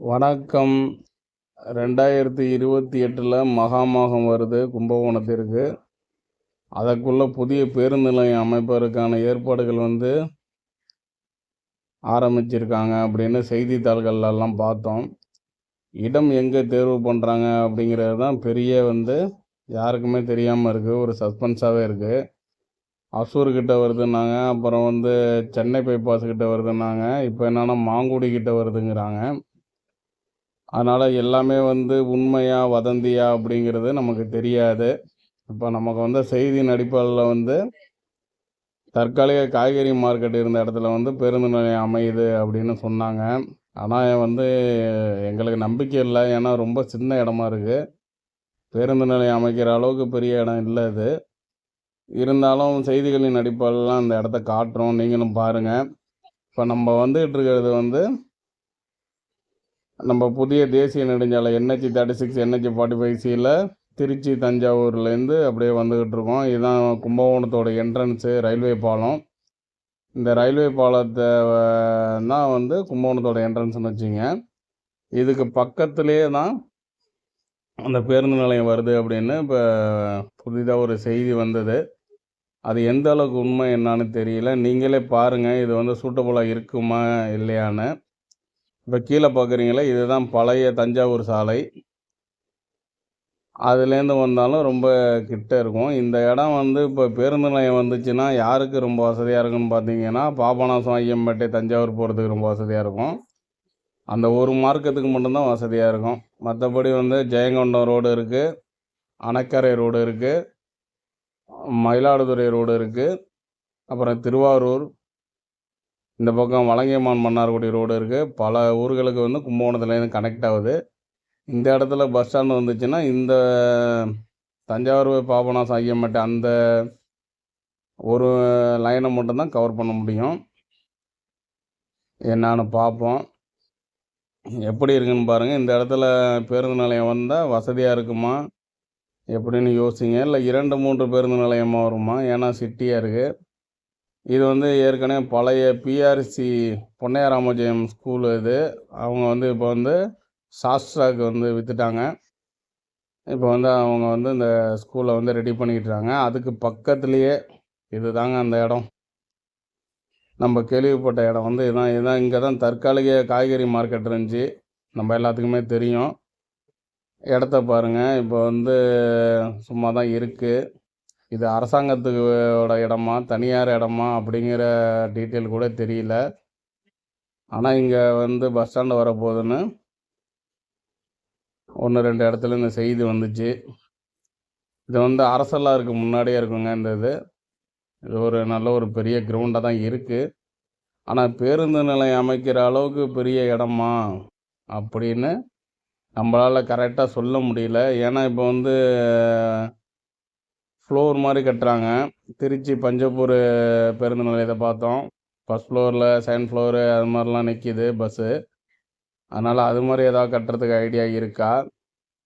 வணக்கம். ரெண்டாயிரத்தி இருபத்தி எட்டில் மகாமகம் வருது கும்பகோணத்திற்கு. அதற்குள்ள புதிய பேருந்து நிலையம் அமைப்பதற்கான ஏற்பாடுகள் வந்து ஆரம்பிச்சிருக்காங்க அப்படின்னு செய்தித்தாள்கள்லாம் பார்த்தோம். இடம் எங்கே தேர்வு பண்ணுறாங்க அப்படிங்கிறது தான் பெரிய வந்து யாருக்குமே தெரியாமல் இருக்குது ஒரு சஸ்பென்ஸாகவே இருக்குது அசூர் கிட்ட வருதுன்னாங்க அப்புறம் வந்து சென்னை பைபாஸ் கிட்ட வருதுன்னாங்க இப்போ என்னன்னா மாங்குடி கிட்ட வருதுங்கிறாங்க. அதனால் எல்லாமே வந்து உண்மையா வதந்தியா அப்படிங்கிறது நமக்கு தெரியாது. இப்போ நமக்கு வந்து செய்தியின் அடிப்படையில் வந்து தற்காலிக காய்கறி மார்க்கெட் இருந்த இடத்துல வந்து பேருந்து நிலையம் அமையுது அப்படின்னு சொன்னாங்க. ஆனால் வந்து எங்களுக்கு நம்பிக்கை இல்லை. ஏன்னா ரொம்ப சின்ன இடமா இருக்குது பேருந்து நிலையம் அமைக்கிற அளவுக்கு பெரிய இடம் இல்லை இது இருந்தாலும் செய்திகளின் அடிப்படையில் அந்த இடத்த காட்டுறோம். நீங்களும் பாருங்கள் இப்போ நம்ம வந்துகிட்டு இருக்கிறது வந்து நம்ம புதிய தேசிய நெடுஞ்சாலை NH thirty six NH forty five சியில் திருச்சி தஞ்சாவூர்லேருந்து அப்படியே வந்துக்கிட்டு இருக்கோம். இதுதான் கும்பகோணத்தோட என்ட்ரன்ஸு ரயில்வே பாலம். இந்த ரயில்வே பாலத்தை தான் வந்து கும்பகோணத்தோட என்ட்ரன்ஸ்னு வச்சுங்க. இதுக்கு பக்கத்துலேயே தான் அந்த பேருந்து நிலையம் வருது அப்படின்னு இப்போ புதிதாக ஒரு செய்தி வந்தது. அது எந்த அளவுக்கு உண்மை என்னான்னு தெரியல. நீங்களே பாருங்கள் இது வந்து சூட்டபுளாக இருக்குமா இல்லையான்னு. இப்போ கீழே பார்க்குறீங்களே இதுதான் பழைய தஞ்சாவூர் சாலை. அதுலேருந்து வந்தாலும் ரொம்ப கிட்ட இருக்கும். இந்த இடம் வந்து இப்போ பேருந்து நிலையம் வந்துச்சுன்னா யாருக்கு ரொம்ப வசதியாக இருக்குன்னு பார்த்தீங்கன்னா பாபநாசம் ஐயம்பேட்டை தஞ்சாவூர் போகிறதுக்கு ரொம்ப வசதியாக இருக்கும். அந்த ஒரு மார்க்கத்துக்கு மட்டும்தான் வசதியாக இருக்கும். மற்றபடி வந்து ஜெயங்கொண்டம் ரோடு இருக்குது அணக்கரை ரோடு இருக்குது மயிலாடுதுறை ரோடு இருக்குது அப்புறம் திருவாரூர் இந்த பக்கம் வலங்கைமான் மன்னார்குடி ரோடு இருக்குது பல ஊர்களுக்கு வந்து கும்பகோணத்துலேருந்து கனெக்ட் ஆகுது. இந்த இடத்துல பஸ் ஸ்டாண்டு வந்துச்சுன்னா இந்த தஞ்சாவூர் பாபநாசம் ஐயம்பட்டு அந்த ஒரு லைனை மட்டும்தான் கவர் பண்ண முடியும். என்னான்னு பார்ப்போம் எப்படி இருக்குன்னு பாருங்கள் இந்த இடத்துல பேருந்து நிலையம் வந்தால் வசதியாக இருக்குமா? எப்படின்னு யோசிங்க. இல்லை இரண்டு மூன்று பேருந்து நிலையமாக வருமா? ஏன்னா சிட்டியாக இருக்குது இது வந்து ஏற்கனவே பழைய பிஆர்சி பொன்னையா ராமஜெயம் ஸ்கூலு இது. அவங்க வந்து இப்போ வந்து சாஸ்ட்ராக்கு வந்து விற்றுட்டாங்க இப்போ வந்து அவங்க வந்து இந்த ஸ்கூலை வந்து ரெடி பண்ணிக்கிட்டாங்க அதுக்கு பக்கத்துலேயே இது தாங்க அந்த இடம். நம்ம கேள்விப்பட்ட இடம் வந்து இதுதான் இதுதான் இங்கே தான் தற்காலிக காய்கறி மார்க்கெட் இருந்துச்சு. நம்ம எல்லாத்துக்குமே தெரியும். இடத்த பாருங்கள் இப்போ வந்து சும்மா தான் இருக்குது இது அரசாங்கத்துக்கோட இடமா தனியார் இடமா அப்படிங்கிற டீட்டெயில் கூட தெரியல. ஆனால் இங்கே வந்து பஸ் ஸ்டாண்டு வரப்போகுதுன்னு ஒன்று ரெண்டு இடத்துல இந்த செய்தி வந்துச்சு. இது வந்து அரசலாருக்கு முன்னாடியே இருக்குங்க இந்த இது. இது ஒரு நல்ல ஒரு பெரிய கிரவுண்டாக தான் இருக்குது ஆனால் பேருந்து நிலையம் அமைக்கிற அளவுக்கு பெரிய இடமா அப்படின்னு நம்மளால் கரெக்டாக சொல்ல முடியல. ஏன்னா இப்போ வந்து ஃப்ளோர் மாதிரி கட்டுறாங்க. திருச்சி பஞ்சப்பூர் பேருந்து நிலையத்தை பார்த்தோம். ஃபஸ்ட் ஃப்ளோரில் செகண்ட் ஃப்ளோரு அது மாதிரிலாம் நிற்கிது பஸ்ஸு அதனால் அது மாதிரி ஏதாவது கட்டுறதுக்கு ஐடியா இருக்கா?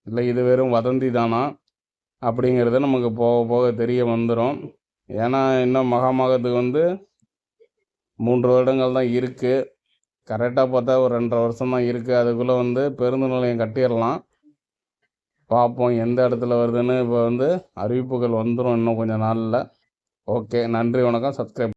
இல்லை இது வெறும் வதந்தி தானா? அப்படிங்கிறது நமக்கு போக போக தெரிய வந்துடும் ஏன்னா இன்னும் மகாமகத்துக்கு வந்து மூன்று வருடங்கள் தான் இருக்குது கரெக்டாக பார்த்தா ஒரு ரெண்டரை வருஷம் தான் இருக்குது அதுக்குள்ளே வந்து பேருந்து நிலையம் கட்டிடலாம். பார்ப்போம் எந்த இடத்துல வருதுன்னு இப்போ வந்து அறிவிப்புகள் வந்துடும் இன்னும் கொஞ்சம் நாளில். ஓகே நன்றி வணக்கம். சப்ஸ்கிரைப்